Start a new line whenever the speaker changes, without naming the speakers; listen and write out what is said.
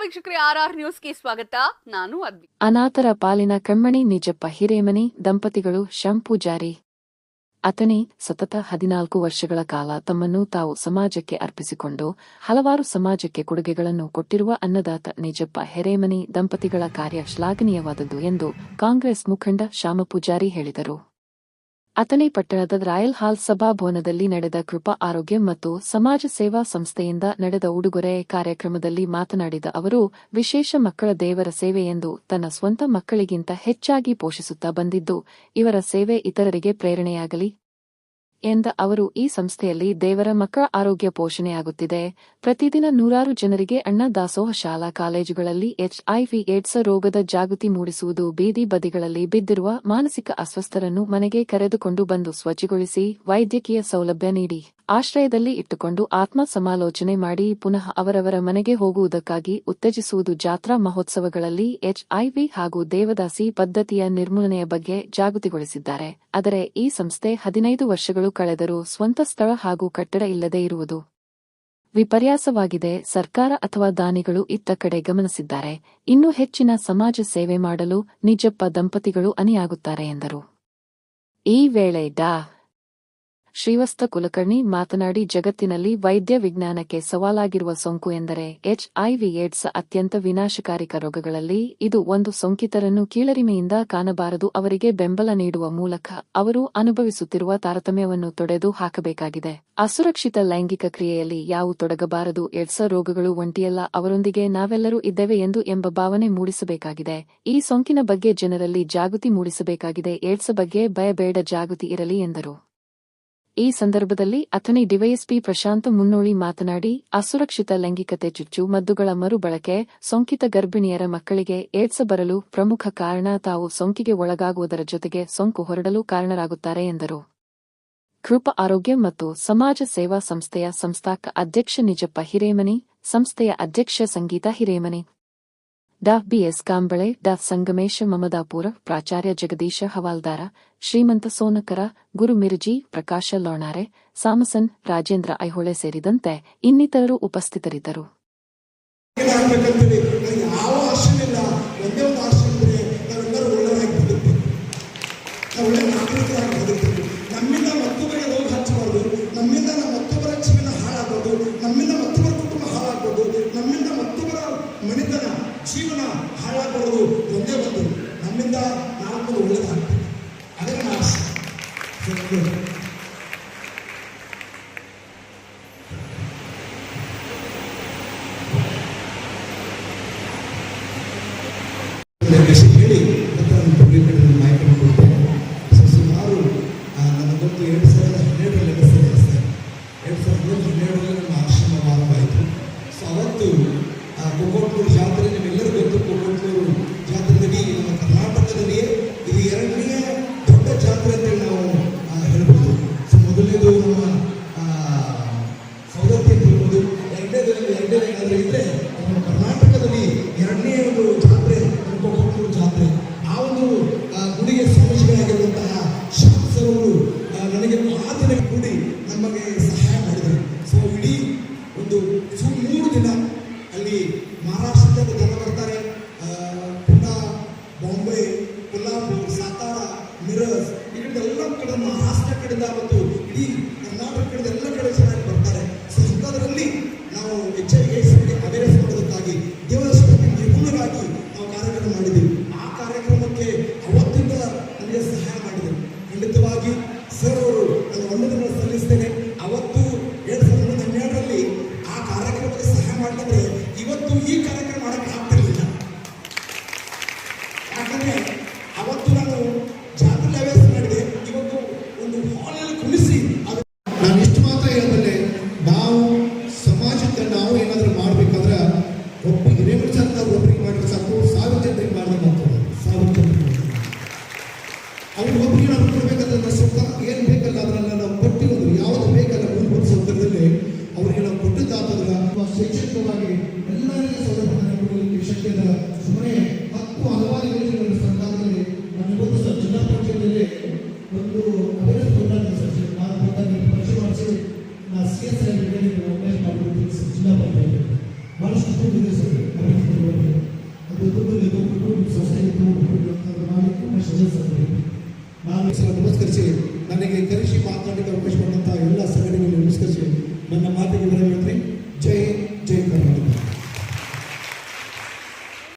ವೀಕ್ಷಕರೇ R R ನ್ಯೂಸ್ಗೆ ಸ್ವಾಗತ. ನಾನು ಅದ್ವಿ.
ಅನಾಥರ ಪಾಲಿನ ಕಮ್ಮಣಿ ನಿಜಪ್ಪ ಹಿರೇಮನಿ, ದಂಪತಿಗಳು ಶಂಪು ಜಾರಿ. ಅತನಿ ಸತತ ಹದಿನಾಲ್ಕು ವರ್ಷಗಳ ಕಾಲ ತಮ್ಮನ್ನು ತಾವು ಸಮಾಜಕ್ಕೆ ಅರ್ಪಿಸಿಕೊಂಡು, ಹಲವಾರು ಸಮಾಜಕ್ಕೆ ಕೊಡುಗೆಗಳನ್ನು ಕೊಟ್ಟಿರುವ ಅನ್ನದಾತ ನಿಜಪ್ಪ ಹೆರೇಮನಿ, ದಂಪತಿಗಳ ಕಾರ್ಯ ಶ್ಲಾಘನೀಯವಾದದ್ದು ಎಂದು ಕಾಂಗ್ರೆಸ್ ಮುಖಂಡ ಶ್ಯಾಮಪೂಜಾರಿ ಹೇಳಿದರು. ಅತನಿ ಪಟ್ಟಣದ ರಾಯಲ್ ಹಾಲ್ ಸಭಾಭವನದಲ್ಲಿ ನಡೆದ ಕೃಪಾ ಆರೋಗ್ಯ ಮತ್ತು ಸಮಾಜ ಸೇವಾ ಸಂಸ್ಥೆಯಿಂದ ನಡೆದ ಉಡುಗೊರೆ ಕಾರ್ಯಕ್ರಮದಲ್ಲಿ ಮಾತನಾಡಿದ ಅವರು, ವಿಶೇಷ ಮಕ್ಕಳ ದೇವರ ಸೇವೆ ಎಂದು ತನ್ನ ಸ್ವಂತ ಮಕ್ಕಳಿಗಿಂತ ಹೆಚ್ಚಾಗಿ ಪೋಷಿಸುತ್ತಾ ಬಂದಿದ್ದು, ಇವರ ಸೇವೆ ಇತರರಿಗೆ ಪ್ರೇರಣೆಯಾಗಲಿ. ಎಂದ ಅವರು, ಈ ಸಂಸ್ಥೆಯಲ್ಲಿ ದೇವರ ಮಕ್ಕಳ ಆರೋಗ್ಯ ಪೋಷಣೆಯಾಗುತ್ತಿದೆ. ಪ್ರತಿದಿನ ನೂರಾರು ಜನರಿಗೆ ಅಣ್ಣ ದಾಸೋಹ ಶಾಲಾ ಕಾಲೇಜುಗಳಲ್ಲಿ ಎಚ್ಐವಿ ಏಡ್ಸ್ ರೋಗದ ಜಾಗೃತಿ ಮೂಡಿಸುವುದು, ಬೀದಿ ಬದಿಗಳಲ್ಲಿ ಬಿದ್ದಿರುವ ಮಾನಸಿಕ ಅಸ್ವಸ್ಥರನ್ನು ಮನೆಗೆ ಕರೆದುಕೊಂಡು ಬಂದು ಸ್ವಚ್ಛಗೊಳಿಸಿ ವೈದ್ಯಕೀಯ ಸೌಲಭ್ಯ ನೀಡಿ. ಆಶ್ರಯದಲ್ಲಿ ಇಟ್ಟುಕೊಂಡು ಆತ್ಮ ಸಮಾಲೋಚನೆ ಮಾಡಿ ಪುನಃ ಅವರವರ ಮನೆಗೆ ಹೋಗುವುದಕ್ಕಾಗಿ ಉತ್ತೇಜಿಸುವುದು ಜಾತ್ರಾ ಮಹೋತ್ಸವಗಳಲ್ಲಿ ಎಚ್ಐವಿ ಹಾಗೂ ದೇವದಾಸಿ ಪದ್ಧತಿಯ ನಿರ್ಮೂಲನೆಯ ಬಗ್ಗೆ ಜಾಗೃತಿಗೊಳಿಸಿದ್ದಾರೆ. ಆದರೆ ಈ ಸಂಸ್ಥೆ ಹದಿನೈದು ವರ್ಷಗಳು ಕಳೆದರೂ ಸ್ವಂತ ಸ್ಥಳ ಹಾಗೂ ಕಟ್ಟಡ ಇಲ್ಲದೆ ಇರುವುದು ವಿಪರ್ಯಾಸವಾಗಿದೆ. ಸರ್ಕಾರ ಅಥವಾ ದಾನಿಗಳು ಇತ್ತ ಕಡೆ ಗಮನಿಸಿದ್ದಾರೆ. ಇನ್ನೂ ಹೆಚ್ಚಿನ ಸಮಾಜ ಸೇವೆ ಮಾಡಲು ನಿಜಪ್ಪ ದಂಪತಿಗಳು ಅನಿಯಾಗುತ್ತಾರೆ ಎಂದರು. ಈ ವೇಳೆ ಡಾ. ಶ್ರೀವಸ್ತ ಕುಲಕರ್ಣಿ ಮಾತನಾಡಿ ಜಗತ್ತಿನಲ್ಲಿ ವೈದ್ಯ ವಿಜ್ಞಾನಕ್ಕೆ ಸವಾಲಾಗಿರುವ ಸೋಂಕು ಎಂದರೆ ಎಚ್ಐವಿ ಏಡ್ಸ್ ಅತ್ಯಂತ ವಿನಾಶಕಾರಿಕ ರೋಗಗಳಲ್ಲಿ ಇದು ಒಂದು ಸೋಂಕಿತರನ್ನು ಕೀಳರಿಮೆಯಿಂದ ಕಾಣಬಾರದು, ಅವರಿಗೆ ಬೆಂಬಲ ನೀಡುವ ಮೂಲಕ ಅವರು ಅನುಭವಿಸುತ್ತಿರುವ ತಾರತಮ್ಯವನ್ನು ತೊಡೆದು ಹಾಕಬೇಕಾಗಿದೆ. ಅಸುರಕ್ಷಿತ ಲೈಂಗಿಕ ಕ್ರಿಯೆಯಲ್ಲಿ ಯಾವು ತೊಡಗಬಾರದು, ಏಡ್ಸ ರೋಗಗಳು ಒಂಟಿಯಲ್ಲ, ಅವರೊಂದಿಗೆ ನಾವೆಲ್ಲರೂ ಇದ್ದೇವೆ ಎಂದು ಎಂಬ ಭಾವನೆ ಮೂಡಿಸಬೇಕಾಗಿದೆ. ಈ ಸೋಂಕಿನ ಬಗ್ಗೆ ಜನರಲ್ಲಿ ಜಾಗೃತಿ ಮೂಡಿಸಬೇಕಾಗಿದೆ, ಏಡ್ಸ್ ಬಗ್ಗೆ ಭಯಬೇಡ ಜಾಗೃತಿ ಇರಲಿ ಎಂದರು. ಈ ಸಂದರ್ಭದಲ್ಲಿ ಅಥಣಿ ಡಿವೈಎಸ್ಪಿ ಪ್ರಶಾಂತ್ ಮುನ್ನೋಳಿ ಮಾತನಾಡಿ, ಅಸುರಕ್ಷಿತ ಲೈಂಗಿಕತೆ ಚುಚ್ಚು ಮದ್ದುಗಳ ಮರುಬಳಕೆ, ಸೋಂಕಿತ ಗರ್ಭಿಣಿಯರ ಮಕ್ಕಳಿಗೆ ಏಡ್ಸ್ ಬರಲು ಪ್ರಮುಖ ಕಾರಣ ತಾವು ಸೋಂಕಿಗೆ ಒಳಗಾಗುವುದರ ಜೊತೆಗೆ ಸೋಂಕು ಹೊರಡಲು ಕಾರಣರಾಗುತ್ತಾರೆ ಎಂದರು. ಕೃಪ ಆರೋಗ್ಯ ಮತ್ತು ಸಮಾಜ ಸೇವಾ ಸಂಸ್ಥೆಯ ಸಂಸ್ಥಾಕ ಅಧ್ಯಕ್ಷ ನಿಜಪ್ಪ ಹಿರೇಮನಿ, ಸಂಸ್ಥೆಯ ಅಧ್ಯಕ್ಷ ಸಂಗೀತ ಹಿರೇಮನಿ ಡಾ ಬಿಎಸ್ ಕಾಂಬಳೆ ಡಾ ಸಂಗಮೇಶ ಮಮದಾಪುರ, ಪ್ರಾಚಾರ್ಯ ಜಗದೀಶ ಹವಾಲ್ದಾರ, ಶ್ರೀಮಂತ ಸೋನಕರ, ಗುರು ಮಿರ್ಜಿ, ಪ್ರಕಾಶ ಲೋಣಾರೆ, ಸಾಮಸನ್, ರಾಜೇಂದ್ರ ಐಹೊಳೆ ಸೇರಿದಂತೆ ಇನ್ನಿತರರು ಉಪಸ್ಥಿತರಿದ್ದರು.
ಜೀವನ ಹಾಳಾಗಬಾರದು ಒಂದೇ ಒಂದು. ನಮ್ಮಿಂದ ನಾಲ್ಕು ಒಳ್ಳೆಯದಾಗ್ತದೆ ಅದನ್ನು ನನ್ನ ಆಸೆ ಹೇಳಿ ಮಾಹಿತಿ ಕೊಡ್ತೇನೆ. ಸೊ ಸುಮಾರು ಗೊತ್ತು ಎರಡು ಸಾವಿರದ ಹನ್ನೆರಡರಲ್ಲಿ ಸರ್ ಎರಡು ಸಾವಿರದ ಹನ್ನೆರಡರಲ್ಲಿ ನಮ್ಮ ಆಶ್ರಮ ಆರಂಭ ಆಯಿತು ಸೊ ಅವತ್ತು ಕೊಕ್ಕೋಟ್ನೂರು ಜಾತ್ರೆ ನಿಮ್ಮೆಲ್ಲರೂ ಗೊತ್ತು. ಕೊಕ್ಕೋಟ್ನೂರು ಜಾತ್ರೆಯಲ್ಲಿ ನಮ್ಮ ಕರ್ನಾಟಕದಲ್ಲಿಯೇ ಇದು ಎರಡನೇ ದೊಡ್ಡ ಜಾತ್ರೆ ಅಂತೇಳಿ ನಾವು ಹೇಳ್ಬೋದು. ಸೊ, ಮೊದಲನೇದು ನಮ್ಮ ಸೌದತ್ತಿ ಅಂತ ಹೇಳ್ಬೋದು ಎರಡನೇದು ಎರಡನೇ ಏನಾದರೂ ಇದ್ರೆ ನಮ್ಮ ಕರ್ನಾಟಕದಲ್ಲಿ ಎರಡನೇ ಒಂದು ಜಾತ್ರೆ ಕೊಕ್ಕೂರು ಜಾತ್ರೆ. ಆ ಒಂದು ಗುಡಿಗೆ ಸ್ವಾಮೀಜಿಗಳಾಗಿರುವಂತಹ ಶಾಸಕರು ನನಗೆ ದಿನ ಕೂಡಿ ನಮಗೆ ಸಹಾಯ ಮಾಡಿದರು. ಸೊ, ಇಡೀ ಒಂದು ಮೂರು ದಿನ ಅಲ್ಲಿ marah ಅವ್ರು ಒಬ್ಬರಿಗೆ ನಾವು ಕೊಡಬೇಕಾದ್ರೆ ಸುಖ ಏನು ಬೇಕಲ್ಲ ಅದನ್ನೆಲ್ಲ ನಾವು ಕೊಟ್ಟಿರೋದು ಯಾವುದು ಬೇಕಲ್ಲ ಮೂಲಭೂತ ಸೌಕರ್ಯದಲ್ಲಿ ಅವರಿಗೆ ನಾವು ಕೊಟ್ಟಿದ್ದಾದ್ರೆ ಶೈಕ್ಷಣಿಕವಾಗಿ ಎಲ್ಲರಿಗೂ ಸೌಲಭ್ಯ ಕೊಡಲಿಕ್ಕೆ ಶಕ್ತಿ ಇದೆ ಸುಮ್ಮನೆ ಹತ್ತು ಹಲವಾರು ಯೋಜನೆಗಳು ಸರ್ಕಾರದಲ್ಲಿ ನಾನು ಇವತ್ತು ಸರ್ ಜಿಲ್ಲಾ ಪಂಚಾಯತಿಯಲ್ಲಿ ಒಂದು ಅಭಿವೃದ್ಧಿ ಪ್ರೋಗ್ರಾಮ್ ಸರ್ ನಾನು ಬಂದಾಗ ಪರಿಚಯ ಮಾಡಿಸಿ ನಾ ಸಿ ಎಸ್ ಐ ಸರ್ ಜಿಲ್ಲಾ ಪಂಚಾಯತ್ ಭಾಳಷ್ಟು ದುಡ್ಡಿದೆ ಸರ್. ಅದು ದುಡ್ಡು ಸಂಸ್ಥೆ ಸೊಸೈಟಿ ಮಾಡಿ ತುಂಬ ಸಜೆಸ್ಟ್ ನಾನು ನಮಸ್ಕರಿಸಿ ನನಗೆ ಕರೆಸಿ ಮಾತಾಡಲಿಕ್ಕೆ ಅವಕಾಶ ಕೊಟ್ಟಂತಹ ಎಲ್ಲ ಸಂಘಟನೆಗಳು ನಮಸ್ಕರಿಸಿ ನನ್ನ ಮಾತಿಗೆ